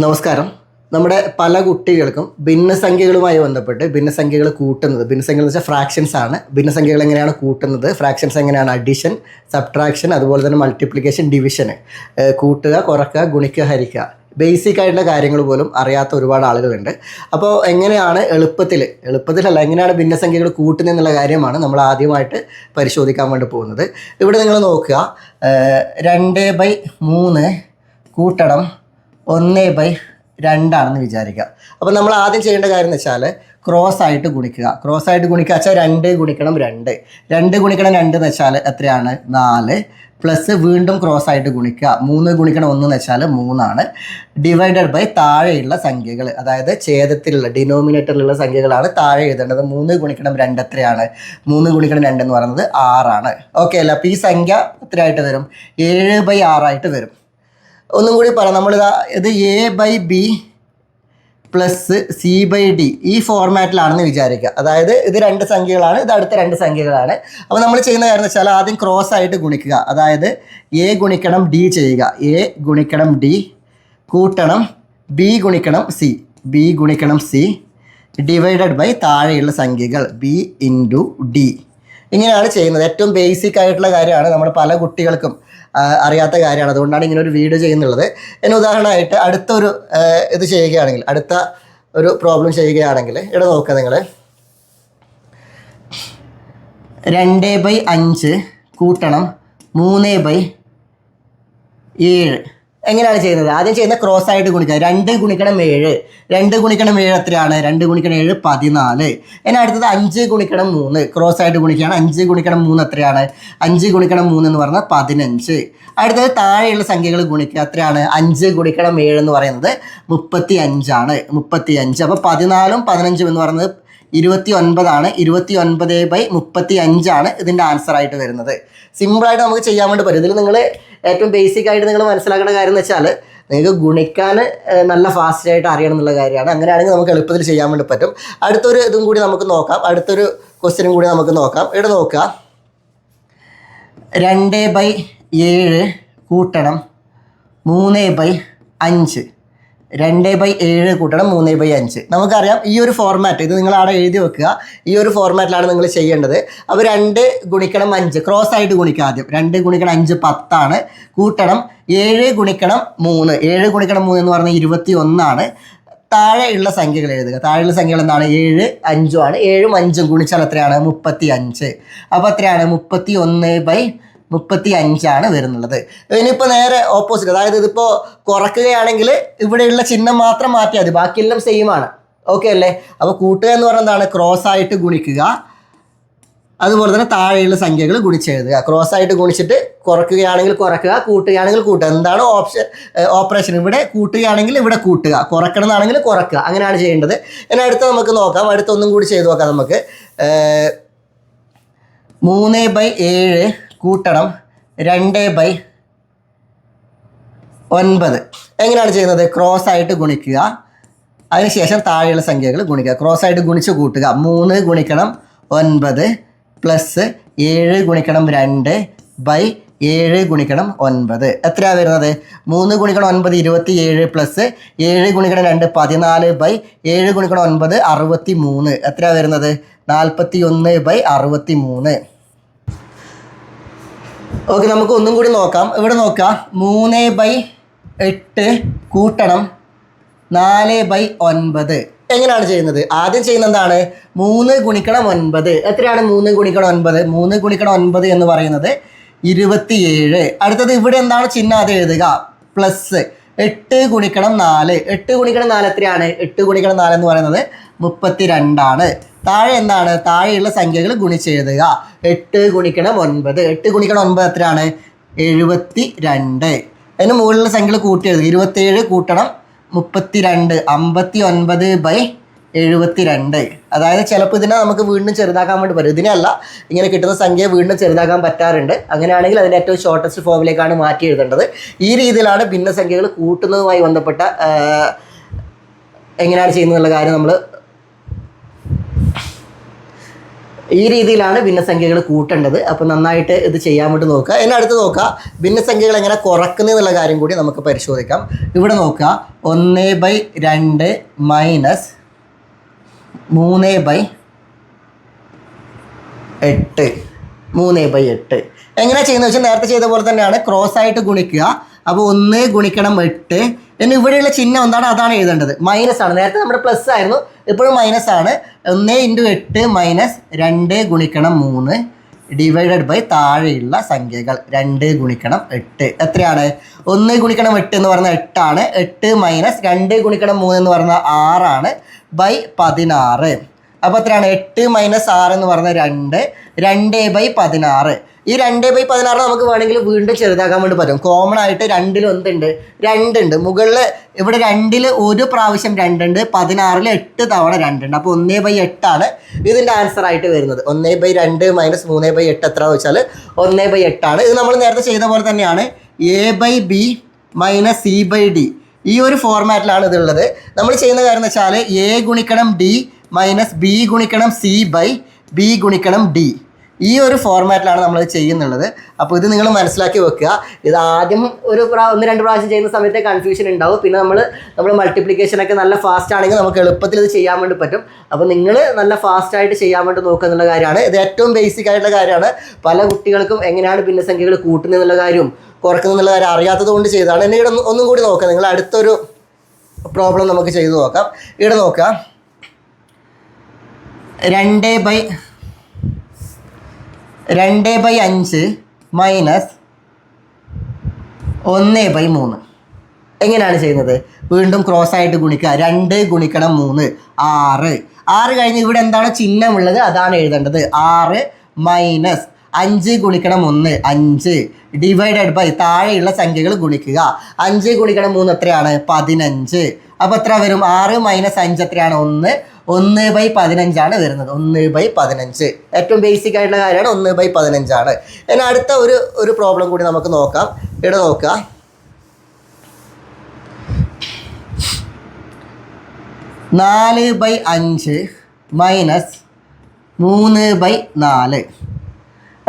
നമസ്കാരം. നമ്മുടെ പല കുട്ടികൾക്കും ഭിന്നസംഖ്യകളുമായി ബന്ധപ്പെട്ട് ഭിന്നസംഖ്യകൾ കൂട്ടുന്നത്. ഭിന്നസംഖ്യകൾ എന്ന് വെച്ചാൽ ഫ്രാക്ഷൻസ് ആണ്. ഭിന്നസംഖ്യകൾ എങ്ങനെയാണ് കൂട്ടുന്നത്? ഫ്രാക്ഷൻസ് എങ്ങനെയാണ് അഡിഷൻ സബ്ട്രാക്ഷൻ അതുപോലെ തന്നെ മൾട്ടിപ്ലിക്കേഷൻ ഡിവിഷൻ കൂട്ടുക കുറക്കുക ഗുണിക്കുക ഹരിക്കുക. ബേസിക് ആയിട്ടുള്ള കാര്യങ്ങൾ പോലും അറിയാത്ത ഒരുപാട് ആളുകളുണ്ട്. അപ്പോൾ എങ്ങനെയാണ് എളുപ്പത്തിൽ എളുപ്പത്തിലല്ല എങ്ങനെയാണ് ഭിന്നസംഖ്യകൾ കൂട്ടുന്നത് എന്നുള്ള കാര്യമാണ് നമ്മൾ ആദ്യമായിട്ട് പരിശോധിക്കാൻ വേണ്ടി പോകുന്നത്. ഇവിടെ നിങ്ങൾ നോക്കുക. രണ്ട് ബൈ മൂന്ന് കൂട്ടണം. ഒന്ന് ബൈ രണ്ടാണെന്ന് വിചാരിക്കുക. അപ്പോൾ നമ്മൾ ആദ്യം ചെയ്യേണ്ട കാര്യം എന്ന് വെച്ചാൽ ക്രോസ് ആയിട്ട് ഗുണിക്കുക. ക്രോസ് ആയിട്ട് ഗുണിക്കുക വെച്ചാൽ രണ്ട് ഗുണിക്കണം രണ്ട്. രണ്ട് ഗുണിക്കണം രണ്ട് എന്ന് വെച്ചാൽ എത്രയാണ്? നാല്. പ്ലസ് വീണ്ടും ക്രോസ് ആയിട്ട് ഗുണിക്കുക. മൂന്ന് ഗുണിക്കണം ഒന്ന് എന്ന് വെച്ചാൽ മൂന്നാണ്. ഡിവൈഡഡ് ബൈ താഴെയുള്ള സംഖ്യകൾ. അതായത് ഛേദത്തിലുള്ള ഡിനോമിനേറ്ററിലുള്ള സംഖ്യകളാണ് താഴെ എഴുതേണ്ടത്. മൂന്ന് ഗുണിക്കണം രണ്ട് എത്രയാണ്? മൂന്ന് ഗുണിക്കണം രണ്ട് എന്ന് പറയുന്നത് ആറാണ്. ഓക്കെ അല്ല അപ്പോൾ ഈ സംഖ്യ എത്രയായിട്ട് വരും? ഏഴ് ബൈ ആറായിട്ട് വരും. ഒന്നും കൂടി പറയാം. നമ്മളിതാ ഇത് A by B plus C by D ഈ ഫോർമാറ്റിലാണെന്ന് വിചാരിക്കുക. അതായത് ഇത് രണ്ട് സംഖ്യകളാണ് ഇത് അടുത്ത രണ്ട് സംഖ്യകളാണ്. അപ്പോൾ നമ്മൾ ചെയ്യുന്ന കാര്യം എന്ന് വെച്ചാൽ ആദ്യം ക്രോസ് ആയിട്ട് ഗുണിക്കുക. അതായത് എ ഗുണിക്കണം ഡി ചെയ്യുക. എ ഗുണിക്കണം ഡി കൂട്ടണം ബി ഗുണിക്കണം സി ബി ഗുണിക്കണം സി ഡിവൈഡഡ് ബൈ താഴെയുള്ള സംഖ്യകൾ. ബി ഇന്റു ഡി ഇങ്ങനെയാണ് ചെയ്യുന്നത്. ഏറ്റവും ബേസിക് ആയിട്ടുള്ള കാര്യമാണ്. നമ്മൾ പല കുട്ടികൾക്കും അറിയാത്ത കാര്യമാണ്. അതുകൊണ്ടാണ് ഇങ്ങനെ ഒരു വീഡിയോ ചെയ്യുന്നുള്ളത്. എന്നെ ഉദാഹരണമായിട്ട് അടുത്തൊരു ഒരു ഇത് ചെയ്യുകയാണെങ്കിൽ അടുത്ത ഒരു പ്രോബ്ലം ചെയ്യുകയാണെങ്കിൽ ഇവിടെ നോക്കുക നിങ്ങൾ രണ്ട് ബൈ അഞ്ച് കൂട്ടണം. മൂന്ന് ബൈ ഏഴ്. എങ്ങനെയാണ് ചെയ്യുന്നത്? ആദ്യം ചെയ്യുന്ന ക്രോസ് ആയിട്ട് ഗുണിക്കുക. രണ്ട് ഗുണിക്കണം ഏഴ്. രണ്ട് ഗുണിക്കണം ഏഴ് എത്രയാണ്? രണ്ട് ഗുണിക്കണം ഏഴ് പതിനാല്. ഇനി അടുത്തത് അഞ്ച് ഗുണിക്കണം മൂന്ന്. ക്രോസ് ആയിട്ട് ഗുണിക്കുകയാണ്. അഞ്ച് ഗുണിക്കണം മൂന്ന് എത്രയാണ്? അഞ്ച് ഗുണിക്കണം മൂന്ന് എന്ന് പറഞ്ഞാൽ പതിനഞ്ച്. അടുത്തത് താഴെയുള്ള സംഖ്യകൾ ഗുണിക്കുക. എത്രയാണ്? അഞ്ച് ഗുണിക്കണം ഏഴ് എന്ന് പറയുന്നത് മുപ്പത്തി അഞ്ചാണ് മുപ്പത്തി അഞ്ച് അപ്പോൾ പതിനാലും പതിനഞ്ചും എന്ന് പറയുന്നത് ഇരുപത്തി ഒൻപതാണ് ഇരുപത്തി ഒൻപത് ബൈ മുപ്പത്തി അഞ്ചാണ് ഇതിന്റെ ആൻസർ ആയിട്ട് വരുന്നത് സിമ്പിളായിട്ട് നമുക്ക് ചെയ്യാൻ വേണ്ടി പറ്റും. ഇതിൽ നിങ്ങൾ ഏറ്റവും ബേസിക് ആയിട്ട് നിങ്ങൾ മനസ്സിലാക്കേണ്ട കാര്യം എന്ന് വെച്ചാൽ നിങ്ങൾക്ക് ഗുണിക്കാൻ നല്ല ഫാസ്റ്റ് ആയിട്ട് അറിയണം എന്നുള്ള കാര്യമാണ്. അങ്ങനെയാണെങ്കിൽ നമുക്ക് എളുപ്പത്തിൽ ചെയ്യാൻ വേണ്ടി പറ്റും. അടുത്തൊരു ഇതും കൂടി നമുക്ക് നോക്കാം. അടുത്തൊരു ക്വസ്റ്റ്യനും കൂടി നമുക്ക് നോക്കാം. ഇവിടെ നോക്കുക. രണ്ട് ബൈ ഏഴ് കൂട്ടണം. മൂന്ന് ബൈ അഞ്ച്. രണ്ട് ബൈ ഏഴ് കൂട്ടണം മൂന്ന് ബൈ അഞ്ച്. നമുക്കറിയാം ഈ ഒരു ഫോർമാറ്റ് ഇത് നിങ്ങൾ അവിടെ എഴുതി വെക്കുക. ഈ ഒരു ഫോർമാറ്റിലാണ് നിങ്ങൾ ചെയ്യേണ്ടത്. അപ്പോൾ രണ്ട് ഗുണിക്കണം അഞ്ച് ക്രോസ് ആയിട്ട് ഗുണിക്കുക ആദ്യം. രണ്ട് ഗുണിക്കണം അഞ്ച് പത്താണ്. കൂട്ടണം ഏഴ് ഗുണിക്കണം മൂന്ന്. ഏഴ് ഗുണിക്കണം മൂന്ന് എന്ന് പറഞ്ഞാൽ ഇരുപത്തി ഒന്നാണ് താഴെയുള്ള സംഖ്യകൾ എഴുതുക. താഴെയുള്ള സംഖ്യകൾ എന്താണ്? ഏഴ് അഞ്ചും ആണ്. ഏഴും അഞ്ചും ഗുണിച്ചാൽ എത്രയാണ്? മുപ്പത്തി അഞ്ച് അപ്പോൾ എത്രയാണ്? മുപ്പത്തി ഒന്ന് ബൈ മുപ്പത്തി അഞ്ചാണ് വരുന്നുള്ളത്. ഇനിയിപ്പോൾ നേരെ ഓപ്പോസിറ്റ് അതായത് ഇതിപ്പോൾ കുറക്കുകയാണെങ്കിൽ ഇവിടെയുള്ള ചിഹ്നം മാത്രം മാറ്റിയാൽ മതി. ബാക്കിയെല്ലാം സെയിം ആണ്. ഓക്കെ അല്ലേ? അപ്പോൾ കൂട്ടുക എന്ന് പറയുന്നത് എന്താണ്? ക്രോസ് ആയിട്ട് ഗുണിക്കുക. അതുപോലെ തന്നെ താഴെയുള്ള സംഖ്യകൾ ഗുണിച്ചെഴുതുക. ക്രോസ് ആയിട്ട് ഗുണിച്ചിട്ട് കുറക്കുകയാണെങ്കിൽ കുറക്കുക കൂട്ടുകയാണെങ്കിൽ കൂട്ടുക. എന്താണ് ഓപ്ഷൻ ഓപ്പറേഷൻ ഇവിടെ കൂട്ടുകയാണെങ്കിൽ ഇവിടെ കൂട്ടുക. കുറക്കണമെന്നാണെങ്കിൽ കുറയ്ക്കുക അങ്ങനെയാണ് ചെയ്യേണ്ടത്. ഇനി അടുത്ത നമുക്ക് നോക്കാം. അടുത്തൊന്നും കൂടി ചെയ്ത് നോക്കാം നമുക്ക്. മൂന്ന് ബൈ ഏഴ് കൂട്ടണം രണ്ട് ബൈ ഒൻപത്. എങ്ങനെയാണ് ചെയ്യുന്നത്? ക്രോസ് ആയിട്ട് ഗുണിക്കുക. അതിനുശേഷം താഴെയുള്ള സംഖ്യകൾ ഗുണിക്കുക. ക്രോസ് ആയിട്ട് ഗുണിച്ച് കൂട്ടുക. മൂന്ന് ഗുണിക്കണം ഒൻപത് പ്ലസ് ഏഴ് ഗുണിക്കണം രണ്ട് ബൈ ഏഴ് ഗുണിക്കണം ഒൻപത്. എത്രയാണ് വരുന്നത്? മൂന്ന് ഗുണിക്കണം ഒൻപത് ഇരുപത്തി ഏഴ് പ്ലസ് ഏഴ് ഗുണിക്കണം രണ്ട് പതിനാല് ബൈ ഏഴ് ഗുണിക്കണം ഒൻപത് അറുപത്തി മൂന്ന് എത്രയാണ് വരുന്നത്? നാൽപ്പത്തി ഒന്ന് ബൈ അറുപത്തി മൂന്ന് ഓക്കെ നമുക്ക് ഒന്നും കൂടി നോക്കാം. ഇവിടെ നോക്കാം. മൂന്ന് ബൈ എട്ട് കൂട്ടണം. നാല് ബൈ ഒൻപത്. എങ്ങനെയാണ് ചെയ്യുന്നത്? ആദ്യം ചെയ്യുന്നത് എന്താണ്? മൂന്ന് ഗുണിക്കണം ഒൻപത്. എത്രയാണ് മൂന്ന് ഗുണിക്കണം ഒൻപത്? മൂന്ന് ഗുണിക്കണം ഒൻപത് എന്ന് പറയുന്നത് ഇരുപത്തിയേഴ്. അടുത്തത് ഇവിടെ എന്താണ് ചിഹ്നം? അത് എഴുതുക. പ്ലസ് എട്ട് ഗുണിക്കണം നാല്. എട്ട് ഗുണിക്കണം നാല് എത്രയാണ്? എട്ട് ഗുണിക്കണം നാല് എന്ന് പറയുന്നത് മുപ്പത്തി രണ്ടാണ് താഴെ എന്താണ്? താഴെയുള്ള സംഖ്യകൾ ഗുണിച്ചെഴുതുക. എട്ട് ഗുണിക്കണം ഒൻപത്. എട്ട് ഗുണിക്കണം ഒൻപത് എത്രയാണ്? എഴുപത്തി രണ്ട് അതിന് മുകളിലുള്ള സംഖ്യകൾ കൂട്ടി എഴുതുക ഇരുപത്തേഴ് കൂട്ടണം മുപ്പത്തി രണ്ട് അമ്പത്തി ഒൻപത് ബൈ എഴുപത്തി രണ്ട് അതായത് ചിലപ്പോൾ ഇതിനെ നമുക്ക് വീണ്ടും ചെറുതാക്കാൻ വേണ്ടി പറ്റും. ഇതിനല്ല ഇങ്ങനെ കിട്ടുന്ന സംഖ്യ വീണ്ടും ചെറുതാക്കാൻ പറ്റാറുണ്ട്. അങ്ങനെയാണെങ്കിൽ അതിന്റെ ഏറ്റവും ഷോർട്ടസ്റ്റ് ഫോമിലേക്കാണ് മാറ്റി എഴുതേണ്ടത്. ഈ രീതിയിലാണ് ഭിന്നസംഖ്യകൾ കൂട്ടുന്നതുമായി ബന്ധപ്പെട്ട എങ്ങനെയാണ് ചെയ്യുന്നതെന്നുള്ള കാര്യം നമ്മൾ ഈ രീതിയിലാണ് ഭിന്നസംഖ്യകൾ കൂട്ടേണ്ടത്. അപ്പോൾ നന്നായിട്ട് ഇത് ചെയ്യാൻ വേണ്ടി നോക്കുക. എന്നെ അടുത്ത് നോക്കുക. ഭിന്നസംഖ്യകൾ എങ്ങനെ കുറക്കുന്നത് എന്നുള്ള കാര്യം കൂടി നമുക്ക് പരിശോധിക്കാം. ഇവിടെ നോക്കുക. ഒന്ന് ബൈ രണ്ട് മൈനസ് മൂന്ന് ബൈ എട്ട്. മൂന്ന് ബൈ എട്ട്. എങ്ങനെ ചെയ്യുന്നത് വെച്ചാൽ നേരത്തെ ചെയ്ത പോലെ തന്നെയാണ്. ക്രോസ് ആയിട്ട് ഗുണിക്കുക. അപ്പോൾ ഒന്ന് ഗുണിക്കണം എട്ട്. ഇനി ഇവിടെയുള്ള ചിഹ്നം എന്താണ്? അതാണ് എഴുതേണ്ടത്. മൈനസ് ആണ്. നേരത്തെ നമ്മുടെ പ്ലസ് ആയിരുന്നു. ഇപ്പോഴും മൈനസ് ആണ്. ഒന്ന് ഇന്റു എട്ട് മൈനസ് രണ്ട് ഗുണിക്കണം മൂന്ന് ഡിവൈഡഡ് ബൈ താഴെയുള്ള സംഖ്യകൾ രണ്ട് ഗുണിക്കണം എട്ട്. എത്രയാണ്? ഒന്ന് ഗുണിക്കണം എട്ട് എന്ന് പറഞ്ഞാൽ എട്ടാണ്. എട്ട് മൈനസ് രണ്ട് ഗുണിക്കണം മൂന്ന് എന്ന് പറഞ്ഞാൽ ആറാണ്. ബൈ പതിനാറ്. അപ്പോൾ എത്രയാണ്? എട്ട് മൈനസ് ആറ് എന്ന് പറഞ്ഞ രണ്ട് രണ്ട് ബൈ പതിനാറ്. ഈ രണ്ട് ബൈ പതിനാറ് നമുക്ക് വേണമെങ്കിൽ വീണ്ടും ചെറുതാക്കാൻ വേണ്ടി പറ്റും. കോമൺ ആയിട്ട് രണ്ടിൽ ഒന്നുണ്ട് രണ്ടുണ്ട്. മുകളിൽ ഇവിടെ രണ്ടിൽ ഒരു പ്രാവശ്യം രണ്ടുണ്ട് പതിനാറിൽ എട്ട് തവണ രണ്ടുണ്ട്. അപ്പോൾ ഒന്നേ ബൈ എട്ടാണ് ഇതിന്റെ ആൻസർ ആയിട്ട് വരുന്നത്. ഒന്നേ ബൈ രണ്ട് മൈനസ് മൂന്നേ ബൈ എട്ട് എത്ര വെച്ചാൽ ഒന്നേ ബൈ എട്ടാണ്. ഇത് നമ്മൾ നേരത്തെ ചെയ്ത പോലെ തന്നെയാണ് A by B minus C by D ഈ ഒരു ഫോർമാറ്റിലാണ് ഇതുള്ളത് നമ്മൾ ചെയ്യുന്ന കാര്യം എന്ന് വെച്ചാൽ എ ഗുണിക്കണം ഡി മൈനസ് ബി ഗുണിക്കണം സി ബൈ ബി ഗുണിക്കണം ഡി. ഈ ഒരു ഫോർമാറ്റിലാണ് നമ്മൾ ചെയ്യുന്നുള്ളത്. അപ്പോൾ ഇത് നിങ്ങൾ മനസ്സിലാക്കി വെക്കുക. ഇത് ആദ്യം ഒരു പ്രാ ഒന്ന് രണ്ട് പ്രാവശ്യം ചെയ്യുന്ന സമയത്തെ കൺഫ്യൂഷൻ ഉണ്ടാവും. പിന്നെ നമ്മൾ നമ്മൾ മൾട്ടിപ്ലിക്കേഷൻ ഒക്കെ നല്ല ഫാസ്റ്റ് ആണെങ്കിൽ നമുക്ക് എളുപ്പത്തിൽ ഇത് ചെയ്യാൻ വേണ്ടി പറ്റും. അപ്പോൾ നിങ്ങൾ നല്ല ഫാസ്റ്റ് ആയിട്ട് ചെയ്യാൻ വേണ്ടി നോക്കുക എന്നുള്ള കാര്യമാണ്. ഇത് ഏറ്റവും ബേസിക് ആയിട്ടുള്ള കാര്യമാണ്. പല കുട്ടികൾക്കും എങ്ങനെയാണ് ഭിന്നസംഖ്യകൾ കൂട്ടുന്നത് എന്നുള്ള കാര്യവും കുറക്കുന്നത് എന്നുള്ള കാര്യം അറിയാത്തത് കൊണ്ട് ചെയ്തതാണ്. എന്നെ ഇവിടെ ഒന്നും കൂടി നോക്കാം നിങ്ങൾ അടുത്തൊരു പ്രോബ്ലം നമുക്ക് ചെയ്തു നോക്കാം. ഇവിടെ നോക്കാം രണ്ട് ബൈ രണ്ട് ബൈ അഞ്ച് മൈനസ് ഒന്ന് ബൈ മൂന്ന്. എങ്ങനെയാണ് ചെയ്യുന്നത്? വീണ്ടും ക്രോസ് ആയിട്ട് ഗുണിക്കുക. രണ്ട് ഗുണിക്കണം മൂന്ന്. ആറ്. ആറ് കഴിഞ്ഞ് ഇവിടെ എന്താണ് ചിഹ്നമുള്ളത്? അതാണ് എഴുതേണ്ടത്. ആറ് മൈനസ് അഞ്ച് ഗുണിക്കണം ഒന്ന്. അഞ്ച് ഡിവൈഡഡ് ബൈ താഴെയുള്ള സംഖ്യകൾ ഗുണിക്കുക. അഞ്ച് ഗുണിക്കണം മൂന്ന് എത്രയാണ്? പതിനഞ്ച്. അപ്പോൾ എത്ര വരും? ആറ് മൈനസ് അഞ്ച് എത്രയാണ്? ഒന്ന്. ഒന്ന് ബൈ പതിനഞ്ചാണ് വരുന്നത്. ഒന്ന് ബൈ പതിനഞ്ച്. ഏറ്റവും ബേസിക് ആയിട്ടുള്ള കാര്യമാണ് ഒന്ന് ബൈ പതിനഞ്ചാണ്. ഇനി അടുത്ത ഒരു ഒരു പ്രോബ്ലം കൂടി നമുക്ക് നോക്കാം. ഇവിടെ നോക്കുക. നാല് ബൈ അഞ്ച് മൈനസ് മൂന്ന് ബൈ നാല്.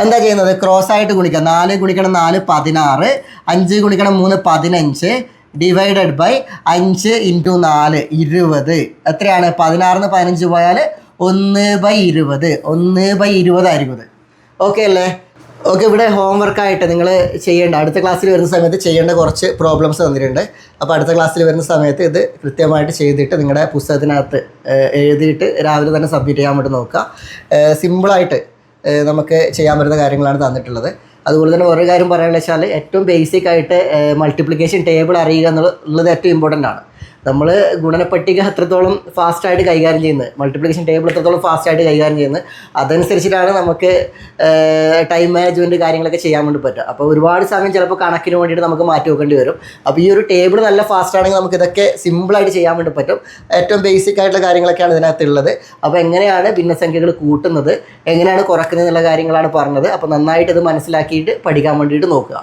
എന്താ ചെയ്യുന്നത്? ക്രോസ് ആയിട്ട് ഗുണിക്കുക. നാല് ഗുണിക്കണം നാല് പതിനാറ്. അഞ്ച് ഗുണിക്കണം മൂന്ന് പതിനഞ്ച്. ഡിവൈഡഡ് ബൈ അഞ്ച് ഇന്റു നാല് ഇരുപത്. എത്രയാണ്? പതിനാറിന് പതിനഞ്ച് പോയാൽ ഒന്ന് ബൈ ഇരുപത്. ഒന്ന് ബൈ ഇരുപതായിരിക്കും ഇത് ഓക്കെ അല്ലേ? ഓക്കെ ഇവിടെ ഹോംവർക്കായിട്ട് നിങ്ങൾ ചെയ്യേണ്ട അടുത്ത ക്ലാസ്സിൽ വരുന്ന സമയത്ത് ചെയ്യേണ്ട കുറച്ച് പ്രോബ്ലംസ് തന്നിട്ടുണ്ട്. അപ്പോൾ അടുത്ത ക്ലാസ്സിൽ വരുന്ന സമയത്ത് ഇത് കൃത്യമായിട്ട് ചെയ്തിട്ട് നിങ്ങളുടെ പുസ്തകത്തിനകത്ത് എഴുതിയിട്ട് രാവിലെ തന്നെ സബ്മിറ്റ് ചെയ്യാൻ വേണ്ടി നോക്കുക. സിമ്പിളായിട്ട് നമുക്ക് ചെയ്യാൻ പറ്റുന്ന കാര്യങ്ങളാണ് തന്നിട്ടുള്ളത്. അതുപോലെ തന്നെ വേറൊരു കാര്യം പറയാനുള്ള വെച്ചാൽ ഏറ്റവും ബേസിക് ആയിട്ട് മൾട്ടിപ്ലിക്കേഷൻ ടേബിൾ അറിയുക എന്നുള്ളത് ഏറ്റവും ഇമ്പോർട്ടന്റ് ആണ്. നമ്മൾ ഗുണനപ്പട്ടിക അത്രത്തോളം ഫാസ്റ്റായിട്ട് കൈകാര്യം ചെയ്യുന്നത്. മൾട്ടിപ്ലിക്കേഷൻ ടേബിൾ എത്രത്തോളം ഫാസ്റ്റായിട്ട് കൈകാര്യം ചെയ്യുന്നത്. അതനുസരിച്ചിട്ടാണ് നമുക്ക് ടൈം മാനേജ്മെന്റ് കാര്യങ്ങളൊക്കെ ചെയ്യാൻ വേണ്ടി പറ്റുക. അപ്പോൾ ഒരുപാട് സമയം ചിലപ്പോൾ കണക്കിന് വേണ്ടിയിട്ട് നമുക്ക് മാറ്റി വെക്കേണ്ടി വരും. അപ്പോൾ ഈ ഒരു ടേബിൾ നല്ല ഫാസ്റ്റാണെങ്കിൽ നമുക്ക് ഇതൊക്കെ സിമ്പിളായിട്ട് ചെയ്യാൻ വേണ്ടി പറ്റും. ഏറ്റവും ബേസിക് ആയിട്ടുള്ള കാര്യങ്ങളൊക്കെയാണ് ഇതിനകത്തുള്ളത്. അപ്പോൾ എങ്ങനെയാണ് ഭിന്നസംഖ്യകൾ കൂട്ടുന്നത്? എങ്ങനെയാണ് കുറക്കുന്നത് എന്നുള്ള കാര്യങ്ങളാണ് പറഞ്ഞത്. അപ്പോൾ നന്നായിട്ട് ഇത് മനസ്സിലാക്കിയിട്ട് പഠിക്കാൻ വേണ്ടിയിട്ട് നോക്കുക.